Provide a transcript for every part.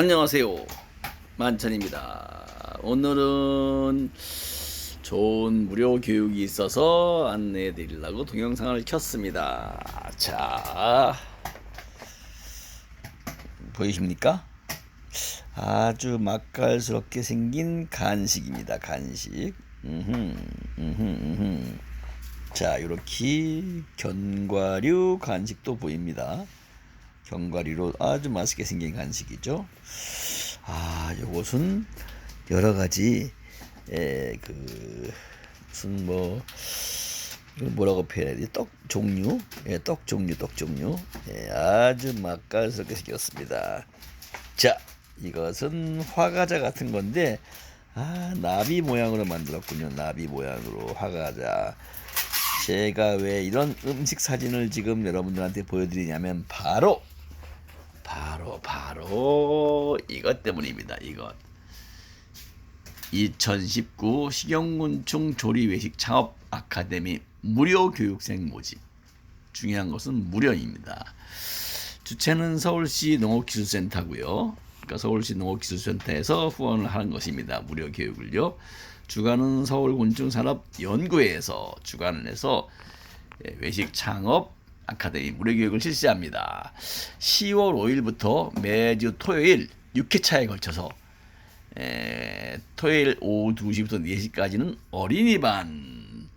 안녕하세요. 만천입니다. 오늘은 좋은 무료 교육이 있어서 안내해 드리려고 동영상을 켰습니다. 자, 보이십니까? 아주 맛깔스럽게 생긴 간식입니다. 간식. 음흠, 음흠, 음흠. 자, 이렇게 견과류 간식도 보입니다. 견과류로 아주 맛있게 생긴 간식이죠. 아, 요것은 여러 가지 에, 그 무슨 뭐 뭐라고 표현해야 되지? 떡 종류, 예, 떡 종류, 떡 종류, 예, 아주 맛깔스럽게 생겼습니다. 자, 이것은 화과자 같은 건데, 아, 나비 모양으로 만들었군요. 나비 모양으로 화과자. 제가 왜 이런 음식 사진을 지금 여러분들한테 보여드리냐면 바로 바로 이것 때문입니다. 이것 2019 식용곤충 조리 외식 창업 아카데미 무료 교육생 모집 중요한 것은 무료입니다. 주체는 서울시 농업기술센터고요. 그러니까 서울시 농업기술센터에서 후원을 하는 것입니다. 무료 교육을요. 주관은 서울곤충산업연구회에서 주관을 해서 예, 외식 창업 아카데미 무료 교육을 실시합니다. 10월 5일부터 매주 토요일 6회차에 걸쳐서 에, 토요일 오후 2시부터 4시까지는 어린이반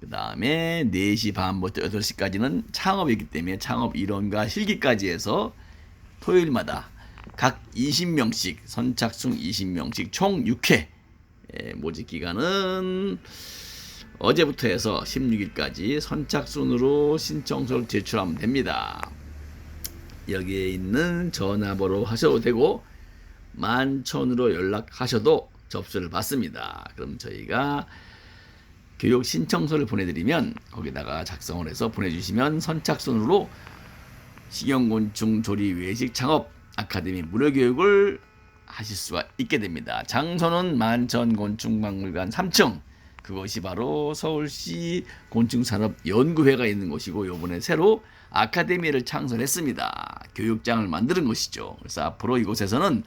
그 다음에 4시 반부터 8시까지는 창업이기 때문에 창업 이론과 실기까지 해서 토요일마다 각 20명씩 선착순 20명씩 총 6회 에, 모집 기간은 어제부터 해서 16일까지 선착순으로 신청서를 제출하면 됩니다. 여기에 있는 전화번호 하셔도 되고 만천으로 연락하셔도 접수를 받습니다. 그럼 저희가 교육 신청서를 보내드리면 거기다가 작성을 해서 보내주시면 선착순으로 식용곤충 조리 외식 창업 아카데미 무료 교육을 하실 수가 있게 됩니다. 장소는 만천 곤충박물관 3층 그것이 바로 서울시 곤충산업연구회가 있는 곳이고 요번에 새로 아카데미를 창설했습니다. 교육장을 만드는 것이죠. 그래서 앞으로 이곳에서는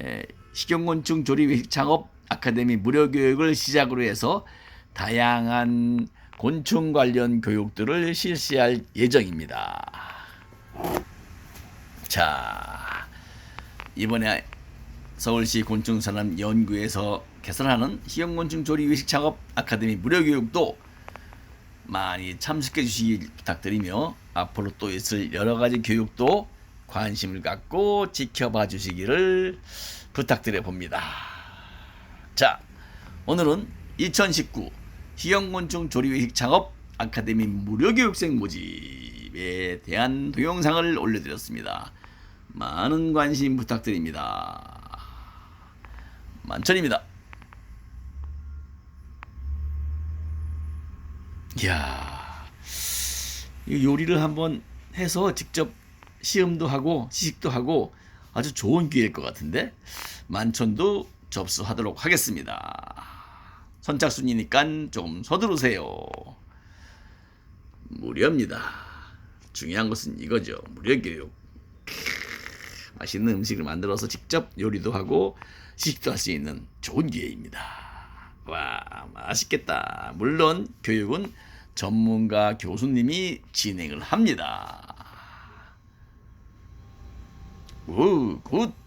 에, 식용곤충 조리 창업 아카데미 무료 교육을 시작으로 해서 다양한 곤충 관련 교육들을 실시할 예정입니다. 자, 이번에 서울시 곤충산업 연구에서 개설하는 희영곤충 조리 외식 작업 아카데미 무료 교육도 많이 참석해 주시길 부탁드리며 앞으로 또 있을 여러 가지 교육도 관심을 갖고 지켜봐 주시기를 부탁드려 봅니다. 자, 오늘은 2019 희영곤충 조리 외식 작업 아카데미 무료 교육생 모집에 대한 동영상을 올려드렸습니다. 많은 관심 부탁드립니다. 만천입니다. 이야, 이 요리를 한번 해서 직접 시음도 하고 시식도 하고 아주 좋은 기회일 것 같은데 만천도 접수하도록 하겠습니다. 선착순이니까 좀 서두르세요. 무료입니다. 중요한 것은 이거죠. 무료 교육. 맛있는 음식을 만들어서 직접 요리도 하고 시식도 할 수 있는 좋은 기회입니다. 와, 맛있겠다. 물론 교육은 전문가 교수님이 진행을 합니다. 오, 굿.